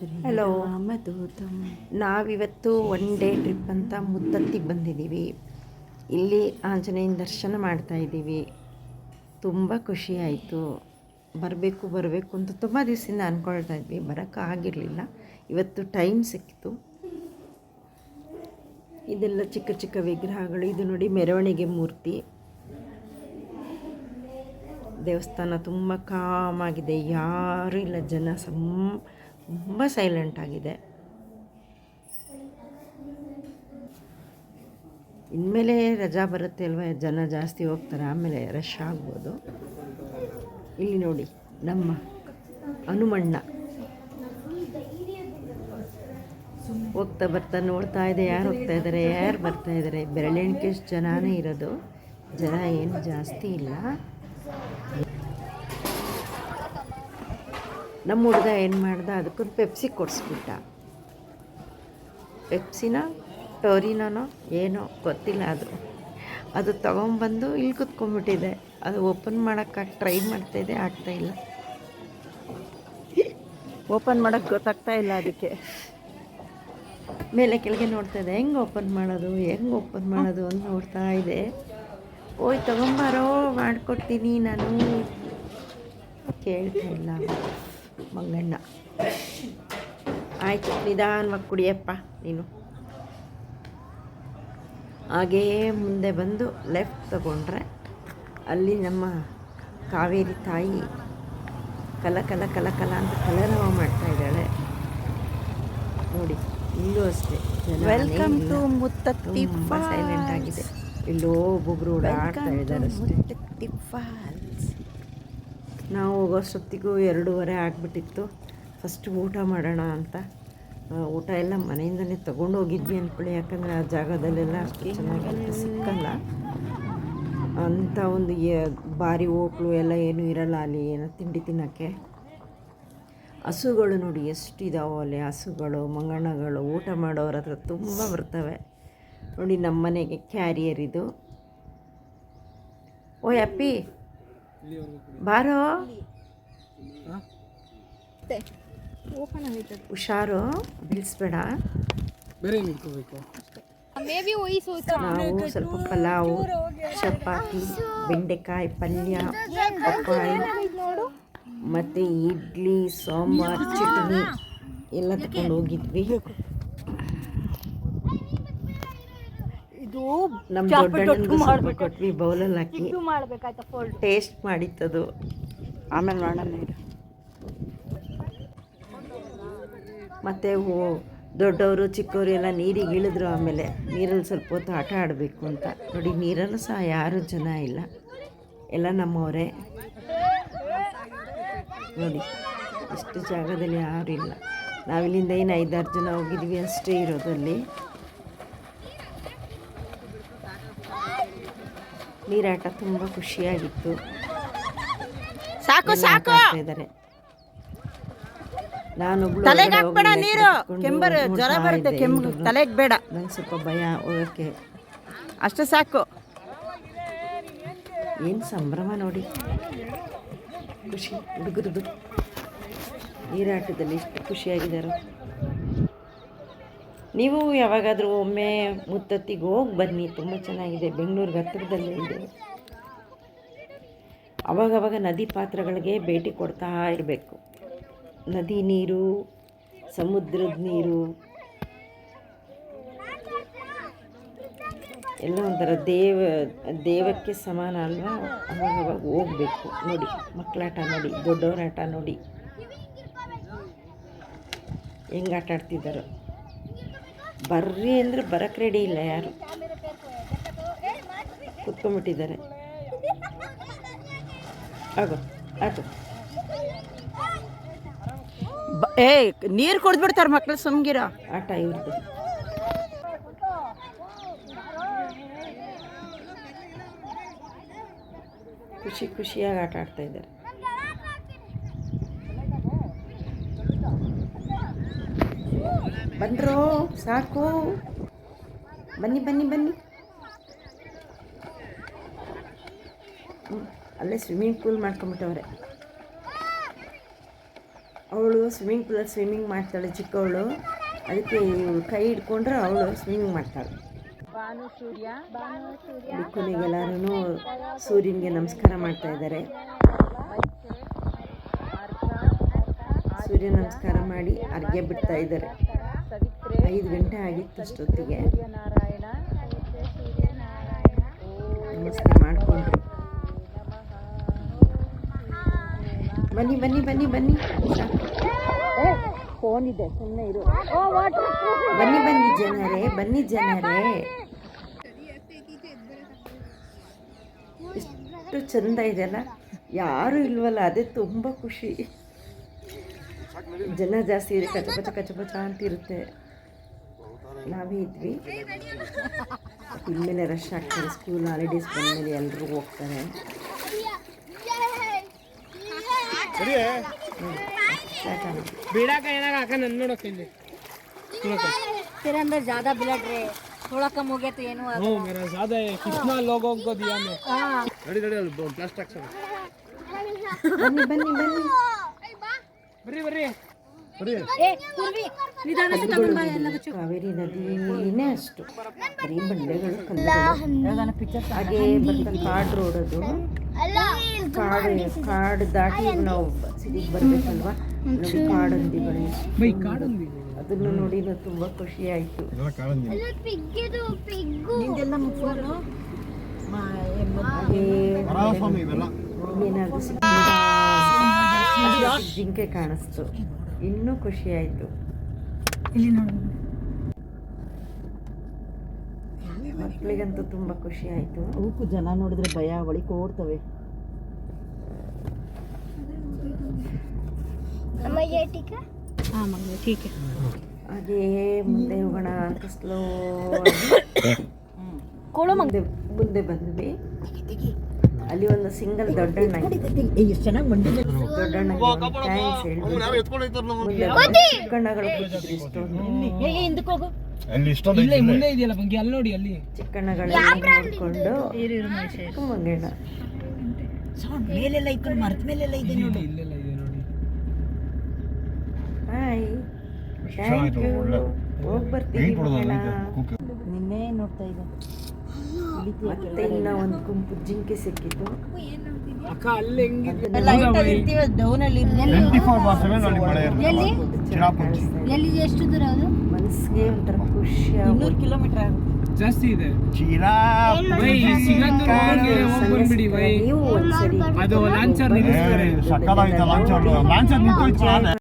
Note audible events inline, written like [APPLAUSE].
Hello ನಾವಿವತ್ತು one day trip ಅಂತ ಮುತ್ತತ್ತಿಗೆ ಬಂದಿದ್ದೀವಿ. ಇಲ್ಲಿ ಆಂಜನೇಯನ ದರ್ಶನ ಮಾಡ್ತಾ ಇದ್ದೀವಿ. ತುಂಬ ಖುಷಿ ಆಯಿತು. ಬರಬೇಕು ಬರಬೇಕು ಅಂತ ತುಂಬ ದಿವಸದಿಂದ ಅಂದ್ಕೊಳ್ತಾ ಇದ್ವಿ. ಬರೋಕ್ಕಾಗಿರಲಿಲ್ಲ ಇವತ್ತು ಟೈಮ್ ಸಿಕ್ತು ಇದೆಲ್ಲ ಚಿಕ್ಕ ಚಿಕ್ಕ ವಿಗ್ರಹಗಳು. ಇದು ನೋಡಿ ಮೆರವಣಿಗೆ ಮೂರ್ತಿ. ದೇವಸ್ಥಾನ ತುಂಬ ಕಾಮಾಗಿದೆ ಯಾರೂ ಇಲ್ಲ. ಜನ ಸಮ್ ತುಂಬ ಸೈಲೆಂಟ್ ಆಗಿದೆ. ಇನ್ಮೇಲೆ ರಜಾ ಬರುತ್ತೆ ಅಲ್ವಾ? ಜನ ಜಾಸ್ತಿ ಹೋಗ್ತಾರೆ, ಆಮೇಲೆ ರಶ್ ಆಗ್ಬೋದು. ಇಲ್ಲಿ ನೋಡಿ, ನಮ್ಮ ಹನುಮಣ್ಣ. ಹೋಗ್ತಾ ಬರ್ತಾ ನೋಡ್ತಾ ಇದೆ, ಯಾರು ಹೋಗ್ತಾ ಇದ್ದಾರೆ ಯಾರು ಬರ್ತಾ ಇದ್ದಾರೆ ಬೆರಳೆಣಿಕೆ ಜನಾನೇ ಇರೋದು. ಜನ ಏನು ಜಾಸ್ತಿ ಇಲ್ಲ. ನಮ್ಮ ಹುಡುಗ ಏನು ಮಾಡ್ದೆ? ಅದಕ್ಕೊಂದು ಪೆಪ್ಸಿ ಕೊಡಿಸ್ಬಿಟ್ಟ. ಪೆಪ್ಸಿನ ಟೋರಿನೋ ಏನೋ ಗೊತ್ತಿಲ್ಲ ಅದು. ಅದು ತೊಗೊಂಬಂದು ಇಲ್ಲಿ ಕುತ್ಕೊಂಡ್ಬಿಟ್ಟಿದೆ. ಅದು ಓಪನ್ ಮಾಡೋಕ್ಕಾಗಿ ಟ್ರೈ ಮಾಡ್ತಾಯಿದೆ ಆಗ್ತಾಯಿಲ್ಲ ಓಪನ್ ಮಾಡೋಕ್ಕೆ ಗೊತ್ತಾಗ್ತಾ ಇಲ್ಲ ಅದಕ್ಕೆ. ಮೇಲೆ ಕೆಳಗೆ ನೋಡ್ತಾ ಇದೆ ಹೆಂಗೆ ಓಪನ್ ಮಾಡೋದು ಹೆಂಗೆ ಓಪನ್ ಮಾಡೋದು ಅಂತ ನೋಡ್ತಾ ಇದೆ. ಓಯ್ ತಗೊಂಬಾರೋ ಮಾಡಿಕೊಡ್ತೀನಿ ನಾನು. ಕೇಳ್ತಾ ಇಲ್ಲ. ಮಂಗಣ್ಣ ಆಯಿತು ನಿಧಾನವಾಗಿ ಕುಡಿಯಪ್ಪ ನೀನು. ಹಾಗೇ ಮುಂದೆ ಬಂದು ಲೆಫ್ಟ್ ತಗೊಂಡ್ರೆ ಅಲ್ಲಿ ನಮ್ಮ ಕಾವೇರಿ ತಾಯಿ ಕಲ ಕಲ ಕಲ ಕಲ ಅಂತ ಕಲರವ ಮಾಡ್ತಾ ಇದ್ದಾಳೆ. ನೋಡಿ ಇಲ್ಲೂ ಅಷ್ಟೇ. ವೆಲ್ಕಮ್ ಟು ಮುತ್ತ ಸೈಲೆಂಟ್ ಆಗಿದೆ. ಇಲ್ಲೋ ಒಬ್ಬೊಬ್ರು ಓಡಾಡ್ತಾ ಇದ್ದಾರೆ ಅಷ್ಟೇ. ನಾವು ಹೋಗೋಷ್ಟೊತ್ತಿಗೂ ಎರಡೂವರೆ ಆಗಿಬಿಟ್ಟಿತ್ತು. ಫಸ್ಟ್ ಊಟ ಮಾಡೋಣ ಅಂತ. ಊಟ ಎಲ್ಲ ಮನೆಯಿಂದಲೇ ತೊಗೊಂಡು ಹೋಗಿದ್ವಿ ಅಂದ್ಕೊಳ್ಳಿ ಯಾಕಂದರೆ ಆ ಜಾಗದಲ್ಲೆಲ್ಲ ಅಷ್ಟು ಚೆನ್ನಾಗಿ ಸಿಕ್ಕಲ್ಲ. ಅಂಥ ಒಂದು ಭಾರಿ ಹೋಟ್ಲು ಎಲ್ಲ ಏನೂ ಇರಲ್ಲ ಅಲ್ಲಿ, ಏನೋ ತಿಂಡಿ ತಿನ್ನೋಕ್ಕೆ. ಹಸುಗಳು ನೋಡಿ ಎಷ್ಟು ಇದಾವೆ ಅಲ್ಲಿ ಹಸುಗಳು ಮಂಗಣಗಳು ಊಟ ಮಾಡೋರ ಹತ್ರ ತುಂಬ ಬರ್ತವೆ. ನೋಡಿ ನಮ್ಮ ಮನೆಗೆ ಕ್ಯಾರಿಯರ್ ಇದು. ಓ ಅಪ್ಪಿ ಬಾರೋ. ಹುಷಾರು ಬೀಳಿಸ್ಬೇಡ ಬೇರೆ ಇಟ್ಕೋಬೇಕು? ನಾವು ಸ್ವಲ್ಪ ಪಲಾವು ಚಪಾತಿ ಬೆಂಡೆಕಾಯಿ ಪಲ್ಯ ಪಪ್ಪಾಯಿ ಮತ್ತು ಇಡ್ಲಿ ಸಾಂಬಾರ್ ಚಟ್ನಿ. ಎಲ್ಲ ತಗೊಂಡು ಹೋಗಿದ್ವಿ. ಇದು ನಮ್ಮ ದೊಡ್ಡಣ್ಣನಿಗೂ ಸ್ವಲ್ಪ ಕೊಟ್ವಿ ಬೌಲಲ್ಲಿ ಹಾಕಿ. ಮಾಡ್ಬೇಕಾಯ್ತಾ ಫೋಲ್ಡ್ ಟೇಸ್ಟ್ ಮಾಡಿತ್ತದು. ಆಮೇಲೆ ಮಾಡೋಣ ಇರು. ಮತ್ತು ದೊಡ್ಡವರು ಚಿಕ್ಕವರು ಎಲ್ಲ ನೀರಿಗೆ ಇಳಿದ್ರು ಆಮೇಲೆ ನೀರಲ್ಲಿ ಸ್ವಲ್ಪ ಹೊತ್ತು ಆಟ ಆಡಬೇಕು ಅಂತ. ನೋಡಿ ನೀರಲ್ಲೂ ಸಹ ಯಾರೂ ಜನ ಇಲ್ಲ. ಎಲ್ಲ ನಮ್ಮವರೇ. ನೋಡಿ ಇಷ್ಟು ಜಾಗದಲ್ಲಿ ಯಾರು ಇಲ್ಲ. ನಾವಿಲ್ಲಿಂದ ಏನು ಐದಾರು ಜನ ಹೋಗಿದ್ವಿ ಅಷ್ಟೇ ಇರೋದಲ್ಲಿ. ನೀರಾಟ ತುಂಬ ಖುಷಿಯಾಗಿತ್ತು. ಸಾಕು ಸಾಕು! ಇದ್ದಾರೆ. ನಾನು ನೀರು! ಕೆಂಬರ್ ಜ್ವರ ಬರುತ್ತೆ ಕೆಮ್ಮು ತಲೆಗೆ ಬೇಡ. ನಂಗೆ ಸ್ವಲ್ಪ ಭಯ ಹೋಗೋಕ್ಕೆ. ಅಷ್ಟೇ ಸಾಕು. ಏನು ಸಂಭ್ರಮ ನೋಡಿ. ಖುಷಿ ಹುಡುಗರದು. ನೀರಾಟದಲ್ಲಿ ಎಷ್ಟು ಖುಷಿಯಾಗಿದ್ದಾರೋ. ನೀವು ಯಾವಾಗಾದರೂ ಒಮ್ಮೆ ಮುತ್ತತ್ತಿಗೆ ಹೋಗಿ ಬನ್ನಿ. ತುಂಬ ಚೆನ್ನಾಗಿದೆ. ಬೆಂಗಳೂರಿಗೆ ಹತ್ತಿರದಲ್ಲೇ ಇದೆ. ಅವಾಗವಾಗ ನದಿ ಪಾತ್ರಗಳಿಗೆ ಭೇಟಿ ಕೊಡ್ತಾ ಇರಬೇಕು. ನದಿ ನೀರು, ಸಮುದ್ರದ ನೀರು, ಎಲ್ಲ ಒಂಥರ ದೇವ, ದೇವಕ್ಕೆ ಸಮಾನ ಅಲ್ವಾ? ಅವಾಗ ಅವಾಗ ಹೋಗ್ಬೇಕು. ನೋಡಿ, ಮಕ್ಕಳಾಟ ನೋಡಿ, ದೊಡ್ಡವರಾಟ ನೋಡಿ. ಹೆಂಗೆ ಆಟ ಆಡ್ತಿದ್ದಾರೋ ಬರ್ರಿ ಅಂದರೆ ಬರಕ್ಕೆ ರೆಡಿ ಇಲ್ಲ ಯಾರು. ಕುತ್ಕೊಂಡ್ಬಿಟ್ಟಿದ್ದಾರೆ. ಆಗೋ ಆಯ್ತು ಏ ನೀರು ಕುಡ್ದ್ಬಿಡ್ತಾರೆ ಮಕ್ಕಳು ಸುಮ್ಗಿರ. ಆಟ ಇವ್ರದ್ದು ಖುಷಿ ಖುಷಿಯಾಗಿ ಆಟ ಆಡ್ತಾ ಇದ್ದಾರೆ. ಬಂದ್ರೋ? ಸಾಕು. ಬನ್ನಿ ಬನ್ನಿ ಬನ್ನಿ. ಅಲ್ಲೇ ಸ್ವಿಮ್ಮಿಂಗ್ ಪೂಲ್ ಮಾಡ್ಕೊಂಬಿಟ್ಟವ್ರೆ ಅವಳು ಸ್ವಿಮ್ಮಿಂಗ್ ಪೂಲಲ್ಲಿ ಸ್ವಿಮ್ಮಿಂಗ್ ಮಾಡ್ತಾಳೆ ಚಿಕ್ಕವಳು. ಅದಕ್ಕೆ ಕೈ ಹಿಡ್ಕೊಂಡ್ರೆ ಅವಳು ಸ್ವಿಮ್ಮಿಂಗ್ ಮಾಡ್ತಾಳೆ. ಬಾನು ಸೂರ್ಯ. ಕೊನೆಗೆಲ್ಲರೂ ಸೂರ್ಯನಿಗೆ ನಮಸ್ಕಾರ ಮಾಡ್ತಾ ಇದ್ದಾರೆ. ಸೂರ್ಯ ನಮಸ್ಕಾರ ಮಾಡಿ ಅರ್ಘ್ಯ ಬಿಡ್ತಾ ಇದ್ದಾರೆ. ಐದು ಗಂಟೆ ಆಗಿತ್ತು ಅಷ್ಟೊತ್ತಿಗೆ. ಮಾಡಿಕೊಂಡ್ರು. ಬನ್ನಿ ಬನ್ನಿ ಬನ್ನಿ ಬನ್ನಿ. ಫೋನ್ ಇದೆ ಸುಮ್ಮನೆ ಇರು. ಬನ್ನಿ ಬನ್ನಿ ಜನರೇ ಬನ್ನಿ ಜನರೇ. ಎಷ್ಟು ಚಂದ ಇದೆಯಲ್ಲ ಯಾರು ಇಲ್ವಲ್ಲ ಅದೇ ತುಂಬ ಖುಷಿ. ಜನ ಜಾಸ್ತಿ ಇದೆ ಕಚಪಚ ಕಚಪಚ ಕಚ ಕಚ ಅಂತ ಇರುತ್ತೆ. ನಾವೇ ಇದ್ವಿ ಇನ್ಮೇಲೆ ರಶ್ ಆಗ್ತಾರೆ ಸ್ಕೂಲ್ ಹಾಲಿಡೇಸ್ ಬಂದಮೇಲೆ ಎಲ್ಲರೂ ಹೋಗ್ತಾರೆ तेरे अंदर ज़्यादा ब्लड रहे ಕಾವೇರಿ ನದಿನೇ ಅಷ್ಟು. ಬರೀ ಬಂಡೆಗಳು ಹಾಗೆ ಕಾಡು ಕಾಡ್ ರೋಡ್ ಅದು. ಕಾಡು ಕಾಡು ದಾಟಿ ನಾವು ಸಿಟಿಗೆ ಬರ್ಬೇಕಲ್ವಾ? ನೋಡಿ ಕಾಡಂದಿಗಳು ಅದನ್ನು ನೋಡಿ ನಾವು ತುಂಬಾ ಖುಷಿ ಆಯ್ತು. ಏನಾದ್ರು ಜಿಂಕೆ ಕಾಣಿಸ್ತು. ಇನ್ನೂ ಖುಷಿಯಾಯಿತು. ಆಯ್ತು ಮಕ್ಕಳಿಗಂತೂ ತುಂಬಾ ಖುಷಿ ಆಯ್ತು ಅವಕ್ಕೂ ಜನ ನೋಡಿದ್ರೆ ಭಯ ಒಳಿಕ್ ಓಡ್ತವೆ. ಹಾಂ ಮಗ ಟೀಕೆ. ಹಾಗೆ ಮುಂದೆ ಹೋಗೋಣ ಅಂತ ಸ್ಲೋ [COUGHS] ಮುಂದೆ ಮುಂದೆ ಬಂದ್ವಿ. ಅಲ್ಲಿ ಒಂದು ಸಿಂಗಲ್ ದೊಡ್ಡಣ್ಣ. ಎಷ್ಟು ಚೆನ್ನಾಗಿ ಮಂಡಿ ದೊಡ್ಡಣ್ಣ ಥ್ಯಾಂಕ್ಸ್ ಚಿಕ್ಕಣ್ಣಗಳು ಕೂತಿದ್ರು ಇಷ್ಟೊಂದು. ಹಿಂದಕ್ಕೆ ಹೋಗು? ಇಲ್ಲೇ ಮುಂದೆ ಇದೆಯಲ್ಲ ಬಂಗಿ ಅಲ್ಲಿ ನೋಡಿ ಅಲ್ಲಿ. ಚಿಕ್ಕಣ್ಣಗಳೆಲ್ಲ ನೋಡ್ಕೊಂಡು ಮಂಗಣ್ಣ ಮೇಲೆಲ್ಲ ಇತ್ತು ಮರದ ಮೇಲೆಲ್ಲ ಇದೆ ನೋಡಿ. ಇಲ್ಲೆಲ್ಲ ಇದೆ ನೋಡಿ. ಹಾಯ್ ಥ್ಯಾಂಕ್ ಯು ಹೋಗಿ ಬರ್ತೀನಿ ನಿನ್ನೆ ನೋಡ್ತಾ ಇದ್ದೆ. ಮತ್ತೆ ಇನ್ನ ಒಂದು ಗುಂಪು ಜಿಂಕೆ ಸಿಕ್ಕಿತ್ತು ಅಕ್ಕ ಅಲ್ಲಿ ಹೆಂಗಿದೆ ಲೈಟ್ ಇರ್ತೀವಿ ಡೌನ್ ಅಲ್ಲಿ ಎಲ್ಲಿ? ಎಷ್ಟು ದೂರ ಅದು? ಮನಸ್ಸಿಗೆ ಒಂಥರ ಖುಷಿ ಇನ್ನೂರು ಕಿಲೋಮೀಟರ್ ಆಗುತ್ತೆ. ಜಾಸ್ತಿ ಇದೆ. ನೀವು ಒಂದ್ಸರಿ ಅದು ಲಾಂಚರ್ ನಿಲ್ಲಿಸ್ತಾರೆ. ಸಕ್ಕದಾಯ್ತು ಲಾಂಚರ್. ಲಾಂಚರ್ ನಿಂತೋಯ್ತು